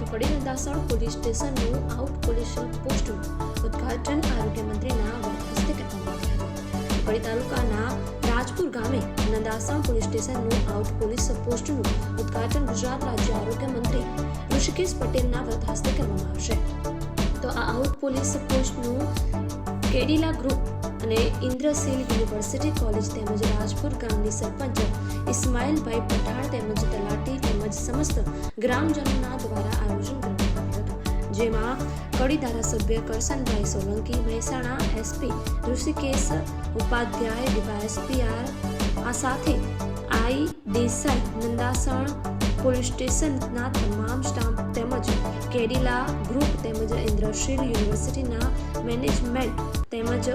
Nandasan police સ્ટેશનનું out police પોસ્ટનું ઉદઘાટન આરોગ્ય મંત્રીના હસ્તે કરવામાં આવ્યું. હતું તાલુકાના રાજપુર ગામે નંદાસણ પોલીસ સ્ટેશનનું આઉટ પોલીસ પોસ્ટનું ઉદઘાટન ગુજરાત રાજ્ય આરોગ્ય મંત્રી ઋષિકેશ પટેલના વ્રત હસ્તે કરવામાં આવશે. તો આ આઉટ પોલીસ પોસ્ટનું કેડિલા ગ્રુપ અને ઇન્દ્રશીલ યુનિવર્સિટી કોલેજ તેમજ રાજપુર ગામની સરપંચ ઇસ્માઇલભાઈ પઠાણ તેમજ તલાટી તેમજ સમસ્ત ગ્રામજનોના દ્વારા આયોજન કરવામાં આવ્યું હતું. જેમાં કડી ધારાસભ્ય કરસનભાઈ સોલંકી, મહેસાણા એસપી ઋષિકેશ ઉપાધ્યાય, ડીવાયએસપીઆર, આ સાથે આઈ દેસાઈ, નંદાસણ પોલીસ સ્ટેશનના તમામ સ્ટાફ તેમજ કેડિલા ગ્રુપ તેમજ ઇન્દ્રશીલ યુનિવર્સિટીના મેનેજમેન્ટ તેમજ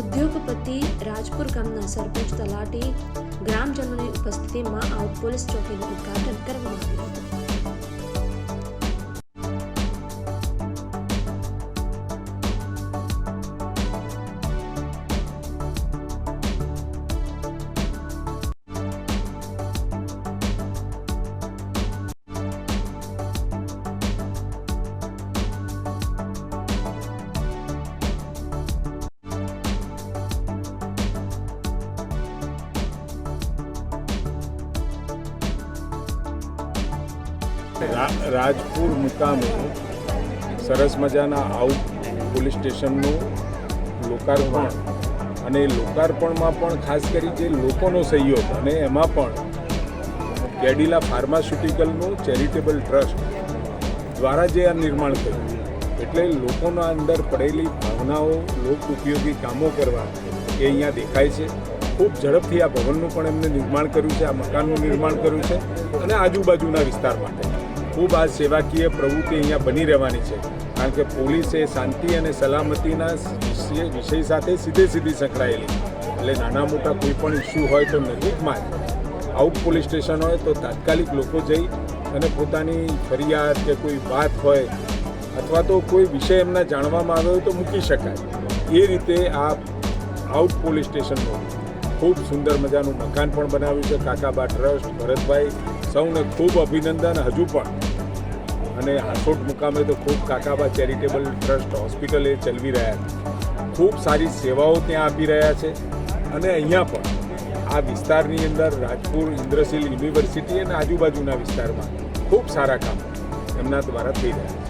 ઉદ્યોગપતિ રાજપુર ગામના સરપંચ તલાટી ગ્રામજનોની ઉપસ્થિતિમાં આઉટ પોલીસ ચોકીનું ઉદઘાટન કરવામાં આવ્યું હતું. રાજપુર મુકામે સરસ મજાના આઉટ પોલીસ સ્ટેશનનું લોકાર્પણ અને લોકાર્પણમાં પણ ખાસ કરી જે લોકોનો સહયોગ અને એમાં પણ કેડિલા ફાર્માસ્યુટિકલનું ચેરિટેબલ ટ્રસ્ટ દ્વારા જે આ નિર્માણ થયું એટલે લોકોના અંદર પડેલી ભાવનાઓ, લોક ઉપયોગી કામો કરવા એ અહીંયા દેખાય છે. ખૂબ ઝડપથી આ ભવનનું પણ એમને નિર્માણ કર્યું છે, આ મકાનનું નિર્માણ કર્યું છે અને આજુબાજુના વિસ્તાર માટે. ખૂબ આ સેવાકીય પ્રવૃત્તિ અહીંયા બની રહેવાની છે. કારણ કે પોલીસ શાંતિ અને સલામતીના વિષય સાથે સીધે સીધી સંકળાયેલી. એટલે નાના મોટા કોઈ પણ ઇસ્યુ હોય તો નજીકમાં આઉટ પોલીસ સ્ટેશન હોય તો તાત્કાલિક લોકો જઈ અને પોતાની ફરિયાદ કે કોઈ વાત હોય અથવા તો કોઈ વિષય એમના જાણવામાં આવ્યો હોય તો મૂકી શકાય. એ રીતે આ આઉટ પોલીસ સ્ટેશનનું ખૂબ સુંદર મજાનું મકાન પણ બનાવ્યું છે. કાકાબા ટ્રસ્ટ, ભરતભાઈ સૌને ખૂબ અભિનંદન હજુ પણ. અને હાસોટ મુકામે તો ખૂબ કાકાબા ચેરિટેબલ ટ્રસ્ટ હોસ્પિટલ એ ચલવી રહ્યા છે. ખૂબ સારી સેવાઓ ત્યાં આપી રહ્યા છે. અને અહીંયા પણ આ વિસ્તારની અંદર રાજપુર, ઇન્દ્રશીલ યુનિવર્સિટી અને આજુબાજુના વિસ્તારમાં ખૂબ સારા કામ એમના દ્વારા થઈ રહ્યા છે.